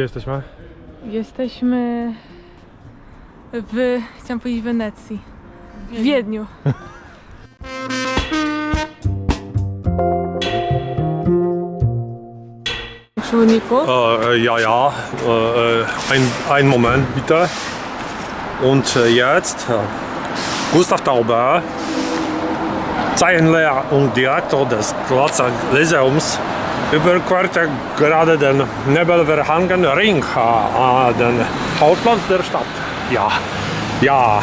Gdzie jesteśmy? Jesteśmy w, chciałam powiedzieć Wenecji. W Wiedniu. Przewodniku. Äh, ja, ja. Äh, ein, einen Moment bitte. Und äh, jetzt äh, Gustav Tauber, Zeichenlehrer und Direktor des Grazer Lyzeums, überquerte gerade den nebelverhangenen Ring, äh, den Hauptplatz der Stadt. Ja, ja.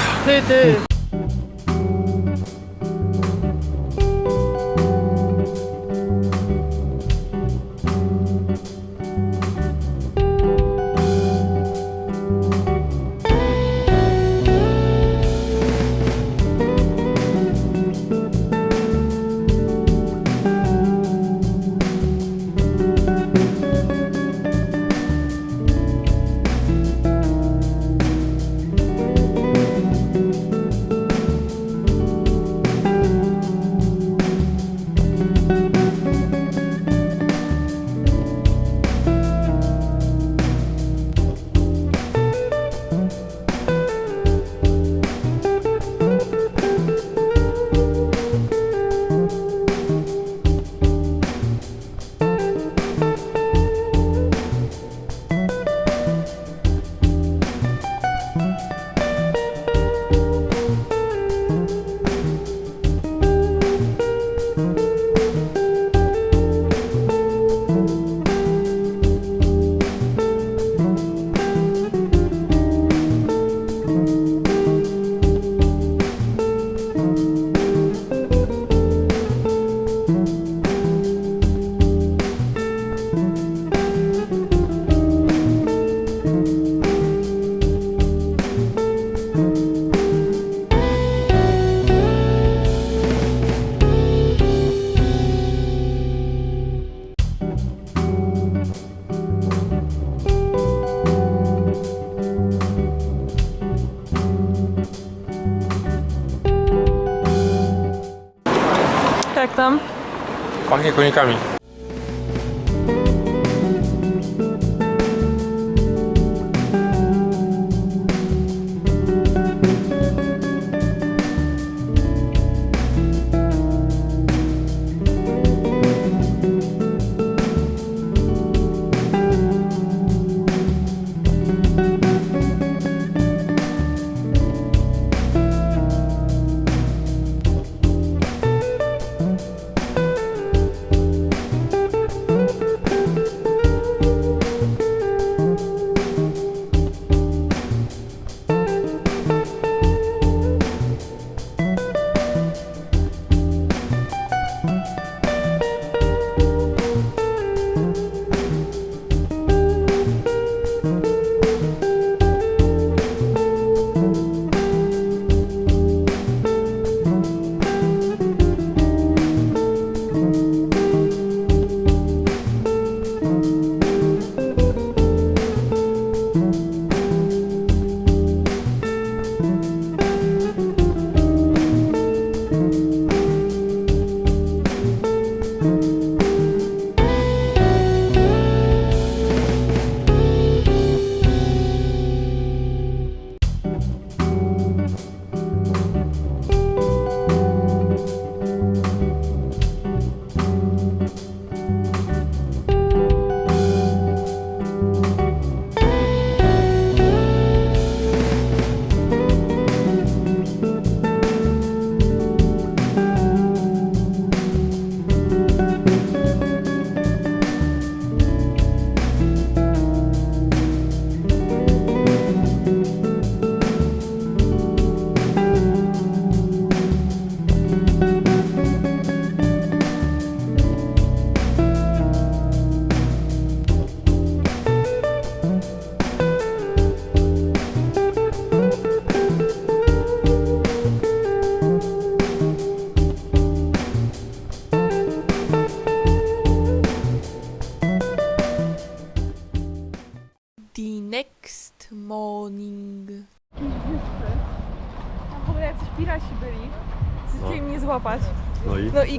Konikami.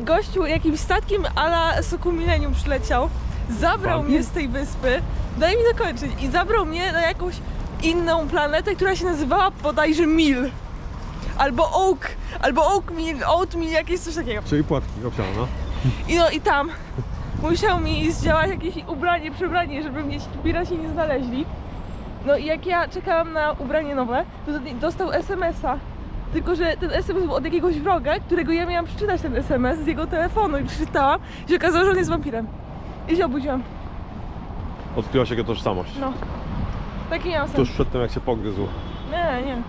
Gościu jakimś statkiem ala Soku Millennium przyleciał. zabrał mnie z tej wyspy, daj mi dokończyć, i zabrał mnie na jakąś inną planetę, która się nazywała bodajże Mil. Albo Oak, albo Oak Mill, Oat Mill, jakieś coś takiego. Czyli płatki no. I no i tam musiał mi zdziałać jakieś ubranie, przebranie, żeby mnie ci piraci nie znaleźli. No i jak ja czekałam na ubranie nowe, to do- dostał SMS-a. Tylko, że ten SMS był od jakiegoś wroga, którego ja miałam przeczytać ten SMS z jego telefonu i przeczytałam i się okazało, że on jest wampirem. I się obudziłam. Odkryła się jego tożsamość. No. Taki miałam sen. Tuż przed tym, jak się pogryzł. Nie, nie.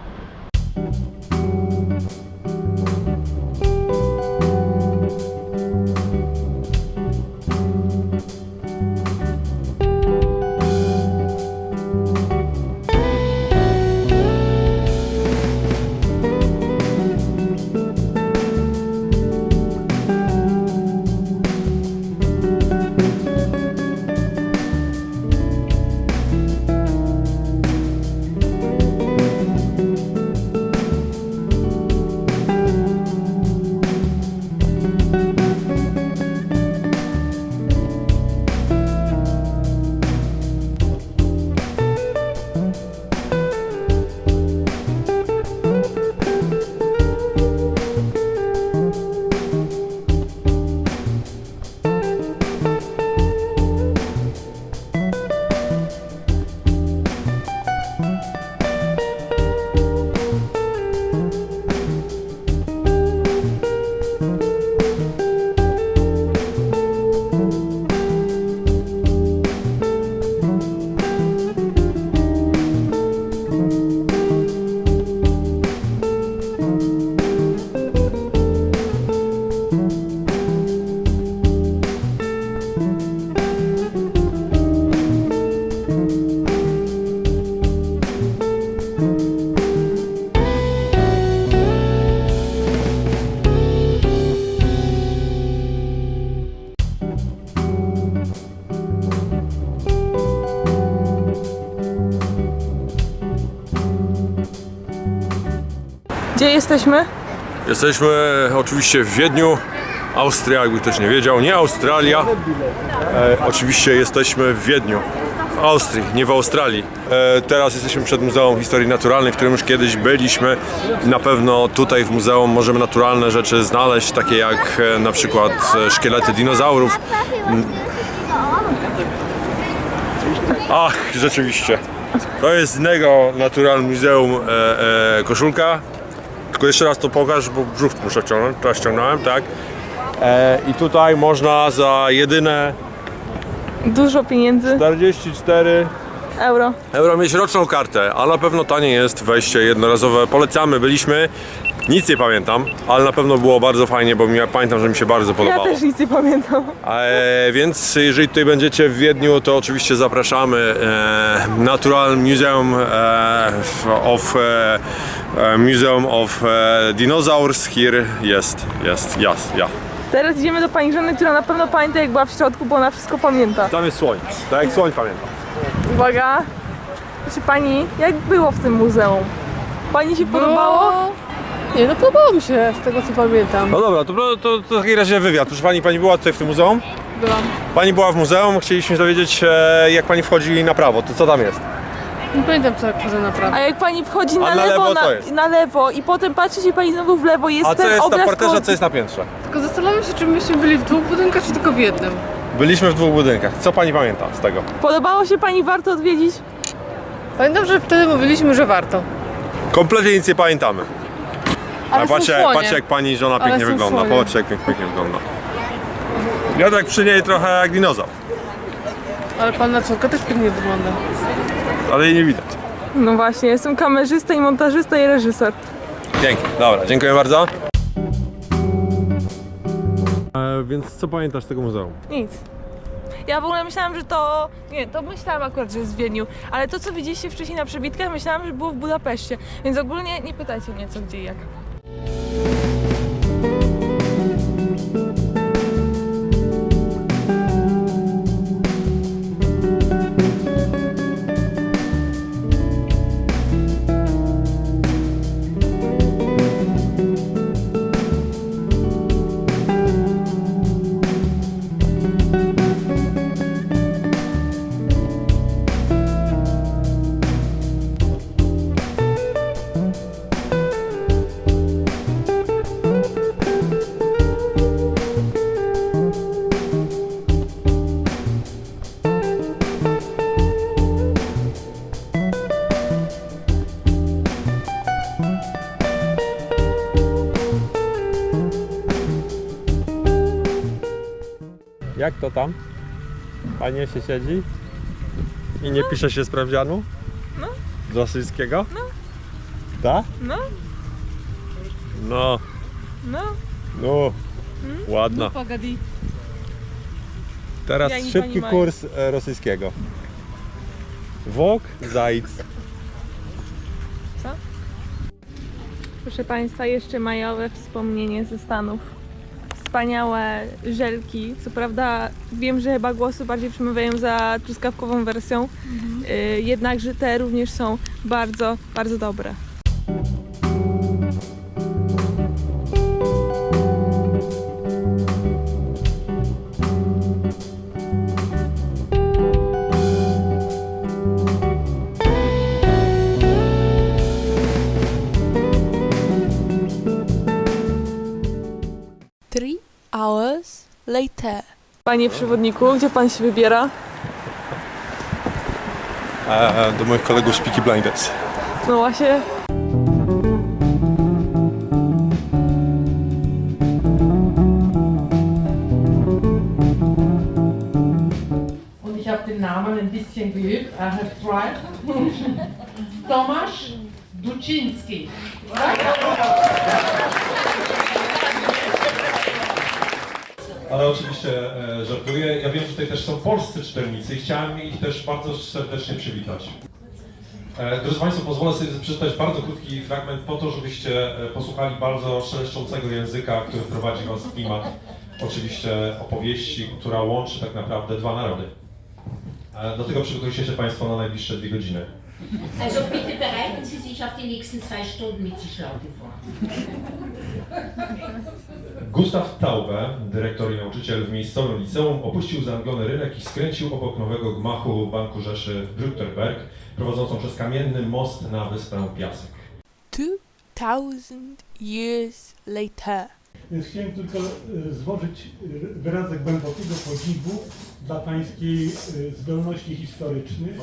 Gdzie jesteśmy? Jesteśmy oczywiście w Wiedniu, Austria, jakby ktoś nie wiedział, nie Australia. E, oczywiście jesteśmy w Wiedniu, w Austrii, nie w Australii. E, teraz jesteśmy przed Muzeum Historii Naturalnej, w którym już kiedyś byliśmy. Na pewno tutaj w muzeum możemy naturalne rzeczy znaleźć, takie jak e, na przykład e, szkielety dinozaurów. Ach, rzeczywiście. To jest Nego Natural Museum e, e, koszulka. Tylko jeszcze raz to pokaż, bo brzuch muszę wciągnąć. Teraz ściągnąłem, tak. E, I tutaj można za jedyne Dużo pieniędzy. 44 Euro. euro mieć roczną kartę, a na pewno tanie jest wejście jednorazowe. Polecamy, byliśmy. Nic nie pamiętam, ale na pewno było bardzo fajnie, bo mi, pamiętam, że mi się bardzo Ja podobało. też nic nie pamiętam. E, więc jeżeli tutaj będziecie w Wiedniu, to oczywiście zapraszamy. E, Natural Museum e, of e, e, Museum of e, Dinosaurs here jest, jest, jest, ja. Teraz idziemy do pani żony, która na pewno pamięta jak była w środku, bo ona wszystko pamięta. Tam jest słoń, tak jak słoń pamiętam. Uwaga. Proszę pani, jak było w tym muzeum? Pani się podobało? Nie, no podobało mi się z tego co pamiętam. No dobra, to, to, to w takim razie wywiad. Proszę pani, pani była tutaj w tym muzeum? Byłam. Pani była w muzeum, chcieliśmy się dowiedzieć e, jak pani wchodzi na prawo, to co tam jest? Nie pamiętam co jak chodzę naprawdę. A jak pani wchodzi na, A na lewo na, co jest? na lewo i potem patrzy się pani znowu w lewo, jest A co ten jest na obraz parterze, koło- co jest na piętrze? Tylko zastanawiam się, czy myśmy byli w dwóch budynkach, czy tylko w jednym. Byliśmy w dwóch budynkach. Co pani pamięta z tego? Podobało się pani, warto odwiedzić? Pamiętam, że wtedy mówiliśmy, że warto. Kompletnie nic nie pamiętamy. Ale A są patrzcie, słonie. patrzcie jak pani żona Ale pięknie są wygląda. słonie. Patrzcie jak pięknie wygląda. Ja tak przy niej trochę jak dinozaur, Ale panna córka też pięknie wygląda. ale jej nie widać. No właśnie, jestem kamerzysta i montażysta i reżyser. Pięknie, dobra, dziękuję bardzo. E, więc co pamiętasz z tego muzeum? Nic. Ja w ogóle myślałam, że to... Nie, to myślałam akurat, że jest w Wiedniu, ale to, co widzieliście wcześniej na przebitkach, myślałam, że było w Budapeszcie. Więc ogólnie nie pytajcie mnie, co, gdzie i jak. Thank you. Jak to tam? Panie się siedzi? I nie pisze się sprawdzianu? No. Z rosyjskiego? No. Tak? No, No, no. no. Ładna. Pogadi. Teraz Ja szybki kurs e, rosyjskiego. Wok, zajc. Proszę Państwa, jeszcze majowe wspomnienie ze Stanów. Wspaniałe żelki. Co prawda wiem, że chyba głosy bardziej przemawiają za truskawkową wersją, y, jednakże te również są bardzo, bardzo dobre. Later. Panie przewodniku, gdzie Pan się wybiera? E, do moich kolegów z Peaky Blinders. No właśnie. Und ich habe den Namen ein bisschen geübt. I have tried. Tomasz Duczynski. Ale oczywiście e, żartuję. Ja wiem, że tutaj też są polscy czytelnicy i chciałem ich też bardzo serdecznie przywitać. E, drodzy Państwo, pozwolę sobie przeczytać bardzo krótki fragment po to, żebyście e, posłuchali bardzo szeleszczącego języka, który wprowadzi Was w klimat oczywiście opowieści, która łączy tak naprawdę dwa narody. Do tego przygotujcie się Państwo na najbliższe dwie godziny. Also bitte bereiten Sie sich auf die nächsten zwei Stunden mit sich Leute vor. Gustaw Taube, dyrektor i nauczyciel w miejscowym liceum, opuścił zaanglony rynek i skręcił obok nowego gmachu Banku Rzeszy Brückterberg, prowadzącą przez kamienny most na wyspę Piasek. Two thousand years later. Więc chciałem tylko e, złożyć e, wyrazek głębokiego podziwu dla Pańskiej e, zdolności historycznych.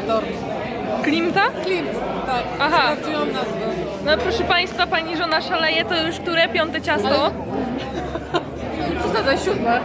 Miałaś klimta? Klimt, tak. Aha. Sprawdziłam nazwę. No proszę Państwa, Pani żona szaleje, to już które? Piąte ciasto? Nie przesadzaj, siódme.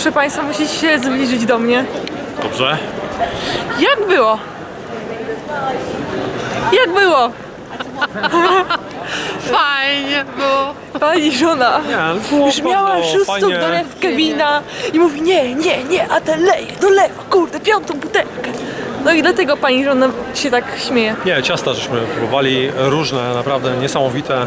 Proszę Państwa, musicie się zbliżyć do mnie. Dobrze? Jak było? Jak było? Fajnie było. Pani żona Nie, już miała szóstą dolewkę wina i mówi nie, nie, nie, a ten leje, dolewa, kurde, piątą butelkę. No i dlatego pani żona się tak śmieje. Nie, ciasta żeśmy próbowali różne, naprawdę niesamowite.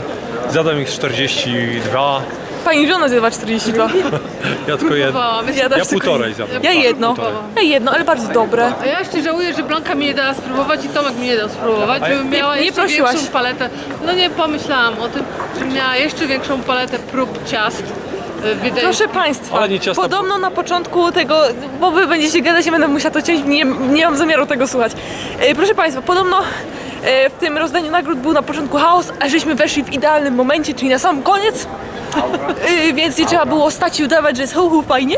Zjadłem ich 42. Pani żona zjadła 42. Ja tylko jedno. Ja, też Ja tylko- półtorej zjadłem. Ja jedno. Ja jedno, ale bardzo dobre. A ja jeszcze żałuję, że Blanka mi nie dała spróbować i Tomek mi nie dał spróbować, żebym miała nie jeszcze prosiłaś. większą paletę. No nie pomyślałam o tym, że miała jeszcze większą paletę prób ciast wiedeńskich. Proszę Państwa, Ale nie ciasta- podobno na początku tego, bo Wy będziecie gadać, ja będę musiała to ciąć, nie, nie mam zamiaru tego słuchać. E, Proszę Państwa, podobno e, w tym rozdaniu nagród był na początku chaos, a żeśmy weszli w idealnym momencie, czyli na sam koniec, E, więc nie trzeba było stać i udawać, że jest hu fajnie.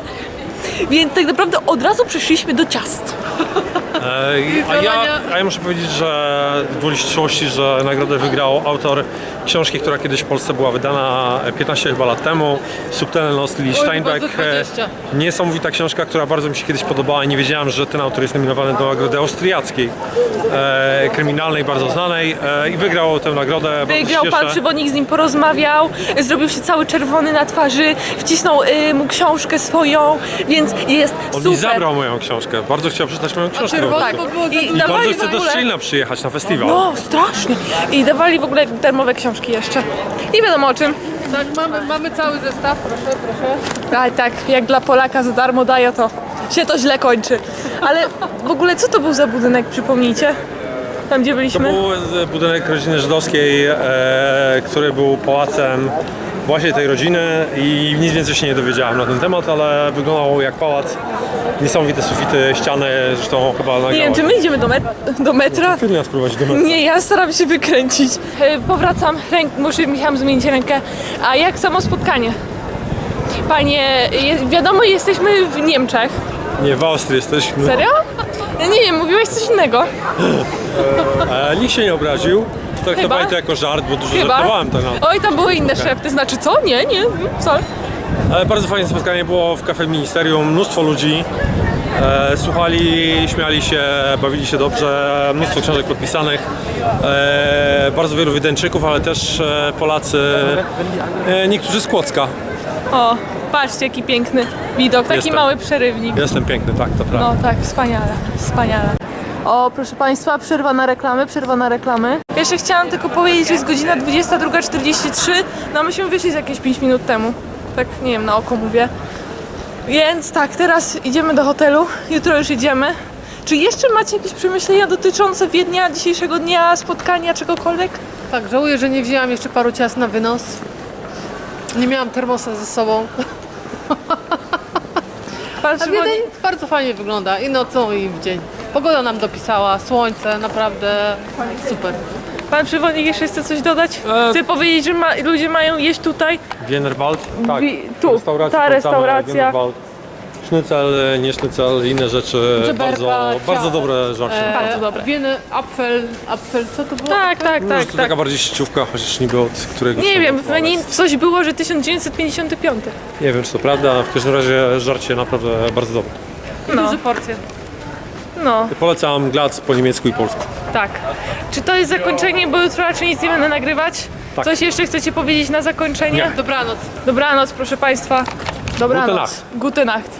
Więc tak naprawdę od razu przeszliśmy do ciast. A ja, a ja muszę powiedzieć, że gwoli ścisłości, że nagrodę wygrał autor książki, która kiedyś w Polsce była wydana 15 chyba lat temu. Subtelność Lili Steinbeck. bardzo 20. E, Niesamowita książka, która bardzo mi się kiedyś podobała i nie wiedziałem, że ten autor jest nominowany do nagrody austriackiej, e, kryminalnej, bardzo znanej e, i wygrał tę nagrodę. Bardzo się Wygrał pan cieszę. przewodnik, z nim porozmawiał, zrobił się cały czerwony na twarzy, wcisnął y, mu książkę swoją, więc jest On super. mi zabrał moją książkę. Bardzo chciał przeczytać moją książkę. Tak. bo było za I, dużo. i Bardzo w chcę do ogóle... Szczelina przyjechać na festiwal. No, strasznie. I dawali w ogóle darmowe książki jeszcze. Nie wiadomo o czym. Tak, mamy, mamy cały zestaw, proszę, proszę. Ale tak, jak dla Polaka za darmo daje, to się to źle kończy. Ale w ogóle co to był za budynek, przypomnijcie? Tam gdzie To byliśmy? był e, budynek rodziny żydowskiej, e, który był pałacem właśnie tej rodziny i nic więcej się nie dowiedziałem na ten temat, ale wyglądał jak pałac. Niesamowite sufity, ściany, zresztą chyba Nie nagrałem. wiem, czy my idziemy do, met- do metra? Trudno spróbować do metra. Nie, ja staram się wykręcić. E, Powracam, ręk, muszę, musiałam zmienić rękę. A jak samo spotkanie? Panie, je, wiadomo, jesteśmy w Niemczech. Nie, w Austrii jesteśmy. Serio? Ja nie wiem, mówiłeś coś innego. E, nikt się nie obraził. Traktowali Chyba? to jako żart, bo dużo Chyba. żartowałem tak na Oj, tam były inne szepty, znaczy co? Nie, nie, co? Ale bardzo fajne spotkanie było w kafe ministerium, mnóstwo ludzi. E, słuchali, śmiali się, bawili się dobrze, mnóstwo książek podpisanych, e, bardzo wielu Wiedeńczyków, ale też e, Polacy, e, niektórzy z Kłodzka. O, patrzcie, jaki piękny widok, taki Jestem. mały przerywnik. Jestem piękny, tak, to prawda. No tak, wspaniale, wspaniale. O, proszę Państwa, przerwa na reklamy, przerwa na reklamy. Jeszcze chciałam tylko powiedzieć, że jest godzina 22.43, no myśmy wyszli z jakieś 5 minut temu. Tak, nie wiem, na oko mówię. Więc tak, teraz idziemy do hotelu, jutro już idziemy. Czy jeszcze macie jakieś przemyślenia dotyczące Wiednia, dzisiejszego dnia, spotkania, czegokolwiek? Tak, żałuję, że nie wzięłam jeszcze paru ciast na wynos. Nie miałam termosa ze sobą. Pan A Wiedeń bardzo fajnie wygląda i nocą i w dzień. Pogoda nam dopisała, słońce, naprawdę super. Pan przewodnik jeszcze chce coś dodać? E, Chce powiedzieć, że ma, ludzie mają jeść tutaj? Wienerwald? Tak, Wi- tu, restauracja, ta polecamy, restauracja. Sznycel, e, nie sznycel, inne rzeczy, Żeberka, bardzo, bardzo dobre rzeczy. Bardzo dobre. Wieny, apfel, apfel, co to było? Tak, tak, Może tak, to tak. taka bardziej sieciówka, chociaż niby od któregoś Nie tam wiem, roku, w menu coś było, że 1955. Nie wiem, czy to prawda, w każdym razie żarcie naprawdę bardzo dobre. No, Duże porcje. no, Polecam Glac po niemiecku i polsku. tak. Czy to jest zakończenie, bo jutro raczej nic nie będę nagrywać? Tak. Coś jeszcze chcecie powiedzieć na zakończenie? Nie. Dobranoc. Dobranoc, proszę Państwa. Dobranoc. Gute Nacht. Gute Nacht.